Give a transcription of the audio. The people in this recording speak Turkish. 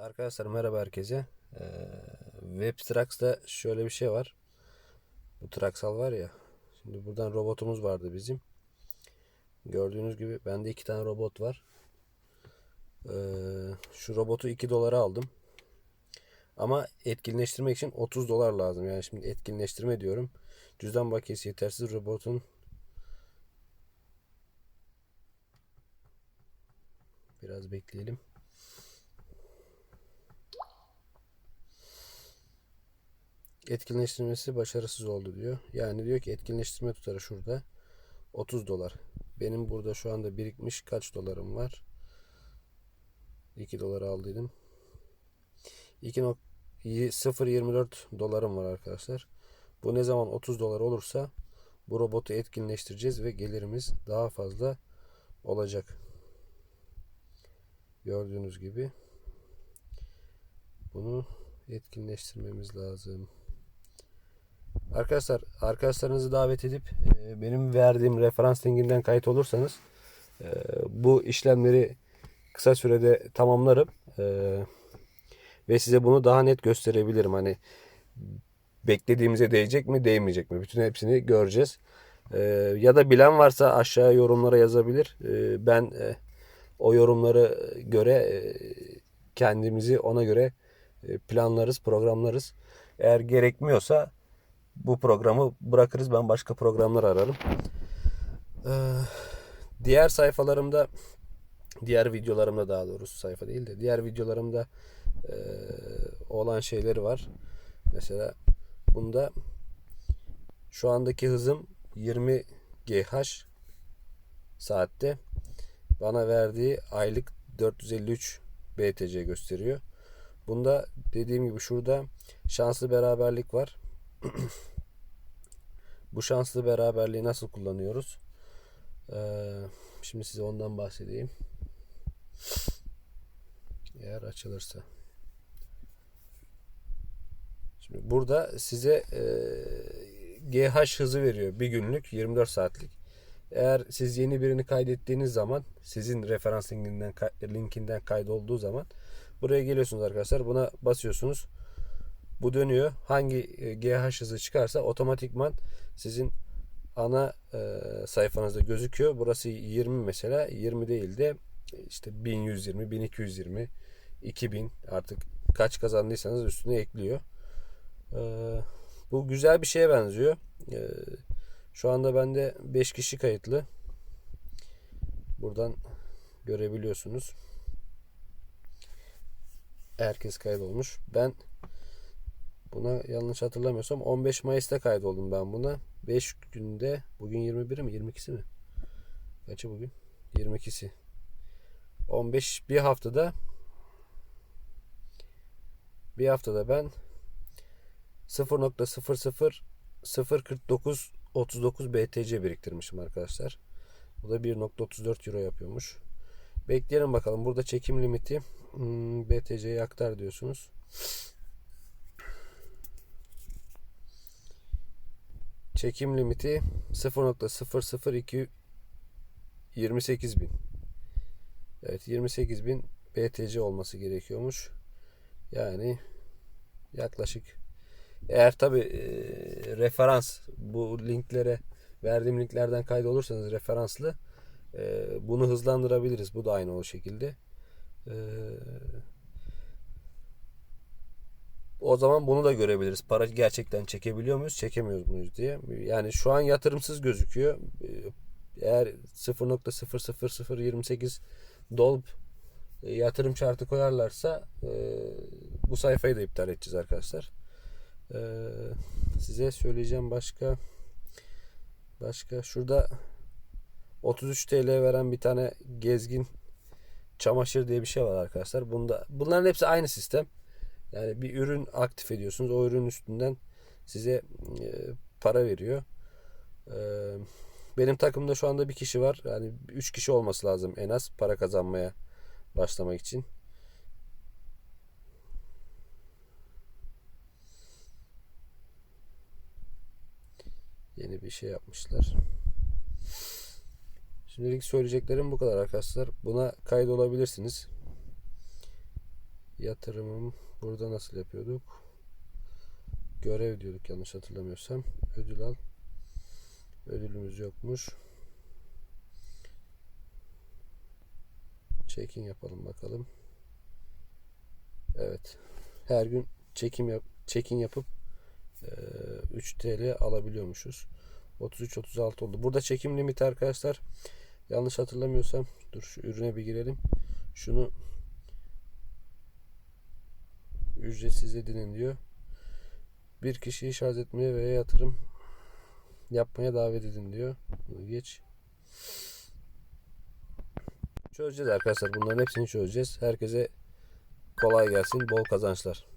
Arkadaşlar merhaba herkese. Ee, Webtrax'ta şöyle bir şey var. Bu Traxal var ya. Şimdi buradan robotumuz vardı bizim. Gördüğünüz gibi bende iki tane robot var. Ee, şu robotu 2 dolara aldım. Ama etkinleştirmek için 30 dolar lazım. Yani şimdi etkinleştirme diyorum. Cüzdan bakiyesi yetersiz robotun Biraz bekleyelim. Etkinleştirmesi başarısız oldu diyor. Yani diyor ki etkinleştirme tutarı şurada 30 dolar. Benim burada şu anda birikmiş kaç dolarım var? 2 dolar aldıydım. 2.024 dolarım var arkadaşlar. Bu ne zaman 30 dolar olursa bu robotu etkinleştireceğiz ve gelirimiz daha fazla olacak. Gördüğünüz gibi bunu etkinleştirmemiz lazım. Arkadaşlar arkadaşlarınızı davet edip e, benim verdiğim referans linkinden kayıt olursanız e, bu işlemleri kısa sürede tamamlarım e, ve size bunu daha net gösterebilirim. Hani beklediğimize değecek mi değmeyecek mi? Bütün hepsini göreceğiz. Ya da bilen varsa aşağıya yorumlara yazabilir. Ben o yorumları göre kendimizi ona göre planlarız, programlarız. Eğer gerekmiyorsa bu programı bırakırız. Ben başka programlar ararım. Ee, diğer sayfalarımda diğer videolarımda daha doğrusu sayfa değil de diğer videolarımda e, olan şeyleri var. Mesela bunda şu andaki hızım 20 GH saatte bana verdiği aylık 453 BTC gösteriyor. Bunda dediğim gibi şurada şanslı beraberlik var. Bu şanslı beraberliği nasıl kullanıyoruz? Ee, şimdi size ondan bahsedeyim. Eğer açılırsa. Şimdi burada size e, GH hızı veriyor. Bir günlük 24 saatlik. Eğer siz yeni birini kaydettiğiniz zaman sizin referans linkinden, linkinden kaydolduğu zaman buraya geliyorsunuz arkadaşlar. Buna basıyorsunuz. Bu dönüyor. Hangi e, GH hızı çıkarsa otomatikman sizin ana e, sayfanızda gözüküyor. Burası 20 mesela. 20 değil de işte 1120, 1220, 2000 artık kaç kazandıysanız üstüne ekliyor. E, bu güzel bir şeye benziyor. E, şu anda bende 5 kişi kayıtlı. Buradan görebiliyorsunuz. Herkes kaydolmuş. Ben Buna yanlış hatırlamıyorsam 15 Mayıs'ta kaydoldum ben buna. 5 günde bugün 21 mi 22'si mi? Kaçı bugün? 22'si. 15 bir haftada bir haftada ben 0.00049 39 BTC biriktirmişim arkadaşlar. Bu da 1.34 euro yapıyormuş. Bekleyelim bakalım. Burada çekim limiti hmm, BTC'ye aktar diyorsunuz. Çekim limiti 0.002 28 bin. Evet 28 bin BTC olması gerekiyormuş. Yani yaklaşık eğer tabi e, referans bu linklere verdiğim linklerden kaydolursanız referanslı e, bunu hızlandırabiliriz. Bu da aynı o şekilde. E, o zaman bunu da görebiliriz. Para gerçekten çekebiliyor muyuz, çekemiyor muyuz diye. Yani şu an yatırımsız gözüküyor. Ee, eğer 0.00028 dolp e, yatırım şartı koyarlarsa e, bu sayfayı da iptal edeceğiz arkadaşlar. Ee, size söyleyeceğim başka başka şurada 33 TL veren bir tane gezgin çamaşır diye bir şey var arkadaşlar. Bunda bunların hepsi aynı sistem. Yani bir ürün aktif ediyorsunuz. O ürün üstünden size e, para veriyor. E, benim takımda şu anda bir kişi var. Yani üç kişi olması lazım en az para kazanmaya başlamak için. Yeni bir şey yapmışlar. Şimdilik söyleyeceklerim bu kadar arkadaşlar. Buna kaydolabilirsiniz. Yatırımım burada nasıl yapıyorduk? Görev diyorduk yanlış hatırlamıyorsam. Ödül al. Ödülümüz yokmuş. Check-in yapalım bakalım. Evet. Her gün çekim yap check-in yapıp eee, 3 TL alabiliyormuşuz. 33 36 oldu. Burada çekim limiti arkadaşlar. Yanlış hatırlamıyorsam dur şu ürüne bir girelim. Şunu ücretsiz edinin diyor. Bir kişiyi şarj etmeye veya yatırım yapmaya davet edin diyor. Bunu geç. Çözeceğiz arkadaşlar. Bunların hepsini çözeceğiz. Herkese kolay gelsin. Bol kazançlar.